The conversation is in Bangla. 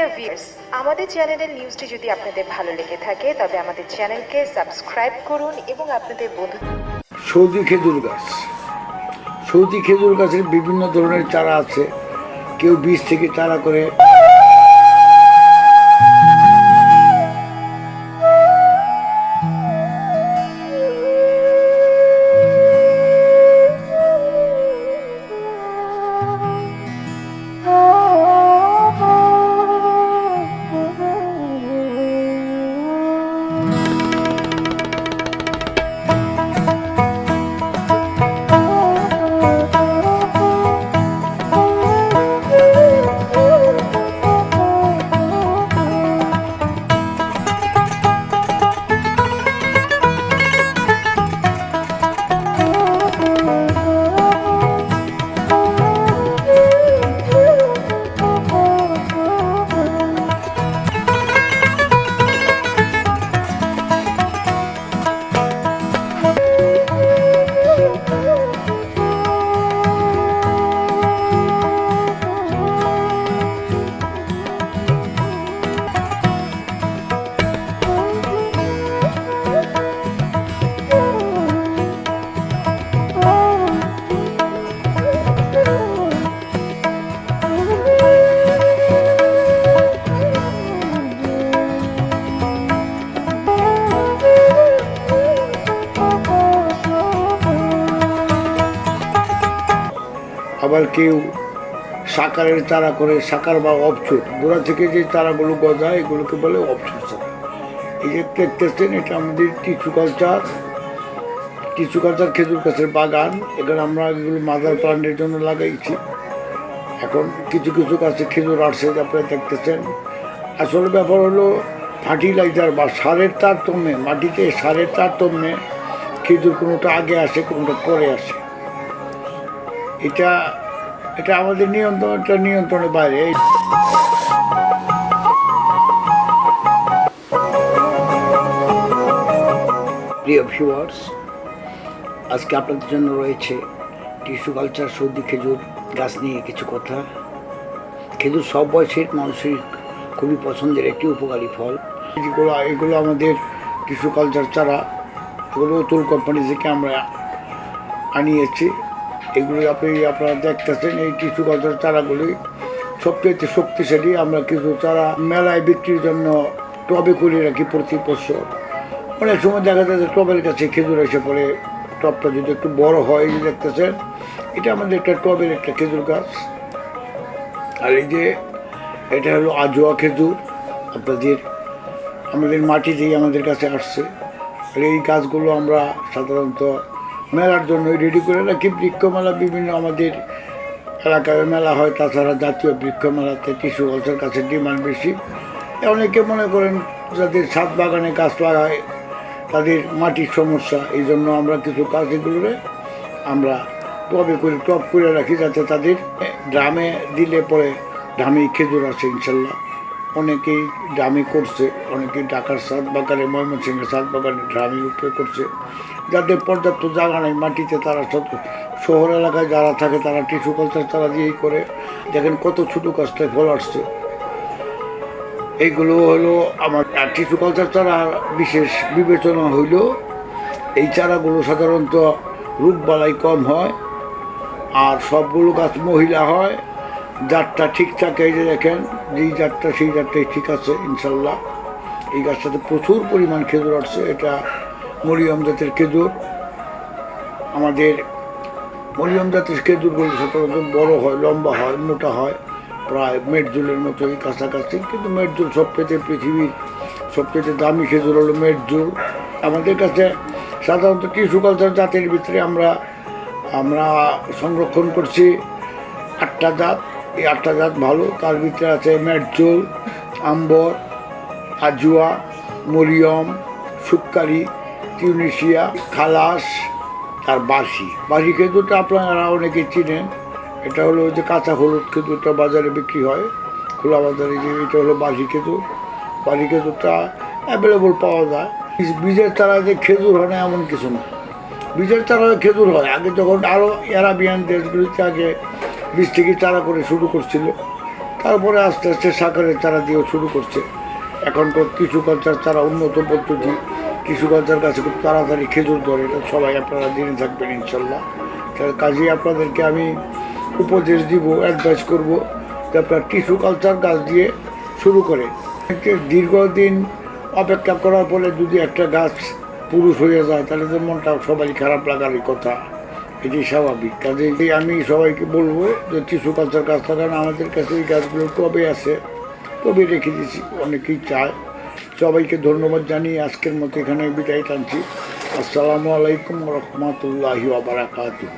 ডিয়ার ভিউয়ার্স আমাদের চ্যানেলের নিউজটি যদি আপনাদের ভালো লেগে থাকে, তবে আমাদের চ্যানেলকে সাবস্ক্রাইব করুন এবং আপনাদের বন্ধু সৌদি খেজুর গাছ। সৌদি খেজুর গাছের বিভিন্ন ধরনের চারা আছে। কেউ বীজ থেকে চারা করে আবার কেউ সাকারের চারা করে, সাকার বা অপছুট গোড়া থেকে যে চারাগুলো গজায়, এগুলোকে বলে অপছুট চারা এই যে দেখতেছেন, এটা আমাদের টিচু কালচার। টিচু কালচার খেজুর গাছের বাগান। এখানে আমরা এগুলো মাদার প্লান্টের জন্য লাগাইছি। এখন কিছু কিছু গাছে খেজুর আসছে আপনারা দেখতেছেন। আসলে ব্যাপার হলো, ফার্টিলাইজার বা সারের তারতম্যে, মাটিতে সারের তারতম্যে খেজুর কোনোটা আগে আসে, কোনোটা পরে আসে। এটা এটা আমাদের নিয়ন্ত্রণ এটা নিয়ন্ত্রণের বাইরে। প্রিয় ভিউয়ার্স আজকে আপনাদের জন্য রয়েছে টিস্যু কালচার সর্দি, খেজুর গাছ নিয়ে কিছু কথা। খেজুর সব বয়সের মানুষের খুবই পছন্দের একটি উপকারী ফল। এগুলো এগুলো আমাদের টিস্যু কালচার চারা এগুলো অতুল কোম্পানি থেকে আমরা আনিয়েছি। এগুলো আপনি আপনারা দেখতেছেন, এই টিস্যু কালচার চারাগুলি সবচেয়ে শক্তিশালী। আমরা কিছু চারা মেলায় বিক্রির জন্য টবে করে রাখি প্রতি বছর। অনেক সময় দেখা যায় যে টবের কাছে খেজুর এসে পড়ে। টবটা যদি একটু বড় হয় যে দেখতেছেন, এটা আমাদের একটা টবের একটা খেজুর গাছ। আর এই যে এটা হলো আজোয়া খেজুর, আপনাদের, আমাদের মাটি দিয়ে আমাদের কাছে আসছে। আর এই গাছগুলো আমরা সাধারণত মেলার জন্য রেডি করে রাখি। বৃক্ষ মেলা বিভিন্ন আমাদের এলাকায় মেলা হয়, তাছাড়া জাতীয় বৃক্ষ কিছু কালচার কাছে ডিমান্ড বেশি। অনেকে মনে করেন যাদের ছাদ বাগানে গাছ লাগায়, তাদের মাটির সমস্যা, এই জন্য আমরা কিছু এগুলোরে আমরা টবে করে, টপ করে রাখি যাতে তাদের ড্রামে দিলে পরে ড্রামেই খেজুর আছে ইনশাল্লাহ। অনেকেই ড্রামে করছে, অনেকেই ঢাকার সাত বাগানে, ময়মনসিংহের সাত বাগানে ড্রামের উপরে করছে। যাদের পর্যাপ্ত জায়গা নেই, মাটিতে তারা শহর এলাকায় যারা থাকে, তারা টিস্যু কালচার তারা দিয়েই করে। দেখেন কত ছোটো গাছটায় ফল আসছে। এইগুলো হলো আমার টিস্যু কালচার চারা বিশেষ বিবেচনা হইল, এই চারাগুলো সাধারণত রোগবালাই কম হয়, আর সবগুলো গাছ মহিলা হয়। জাতটা ঠিক থাকে এই যে দেখেন, যেই জাতটা সেই জাতটাই ঠিক আছে, ইনশাল্লাহ। এই গাছটাতে প্রচুর পরিমাণ খেজুর আসছে, এটা মরিয়ম জাতের খেজুর। আমাদের মরিয়ম জাতের খেজুরগুলো সাধারণত বড় হয়, লম্বা হয়, মোটা হয়, প্রায় মেটজুলের মতোই কাছাকাছি। কিন্তু মেটজুল সবচেয়ে পৃথিবীর সবচেয়ে দামি খেজুর হলো মেটজুল আমাদের কাছে সাধারণত টিস্যু কালচার জাতের ভিতরে আমরা আমরা সংরক্ষণ করছি আটটা জাত। এই আটটা জাত ভালো। তার ভিতরে আছে Medjool Ambar Ajwa Mariam, Sukkari Tunisia Khalas, আর বাসি। বাসি খেজুরটা আপনারা অনেকে চিনেন। এটা হলো ওই যে কাঁচা হলুদ খেজুরটা বাজারে বিক্রি হয়। খোলা বাজারে যে এটা হলো বাসি খেজুর। বাসি খেজুরটা অ্যাভেলেবল পাওয়া যায়। বীজের চারা যে খেজুর হয় না, এমন কিছু না। বীজের চারা খেজুর হয়। আগে যখন আরও অ্যারাবিয়ান দেশগুলিতে আগে বীজ থেকে চারা করে শুরু করছিল? তারপরে আস্তে আস্তে সাকারের চারা দিয়েও শুরু করছে। এখন তো কালচার চারা উন্নত পদ্ধতি টিস্যু কালচার কাছে খুব তাড়াতাড়ি খেজুর ধরে, এটা সবাই আপনারা জেনে থাকবেন ইনশাল্লাহ। তার কাজেই আপনাদেরকে আমি উপদেশ দিব অ্যাডভাইস করব যে আপনার টিস্যু কালচার গাছ দিয়ে শুরু করে দীর্ঘদিন অপেক্ষা করার পরে যদি একটা গাছ পুরুষ হয়ে যায়, তাহলে তো মনটা সবাই খারাপ লাগারই কথা। এটি স্বাভাবিক। কাজে আমি সবাইকে বলব যে টিসু কালচার কাজ লাগানো আমাদের কাছে এই গাছগুলো কবে আছে কবে রেখে দিয়েছি, অনেকেই চায়। সবাইকে ধন্যবাদ জানিয়ে আজকের মতো এখানে বিদায় টানছি। আসসালামু আলাইকুম রহমতুল্লাহি আবরাকাতুহ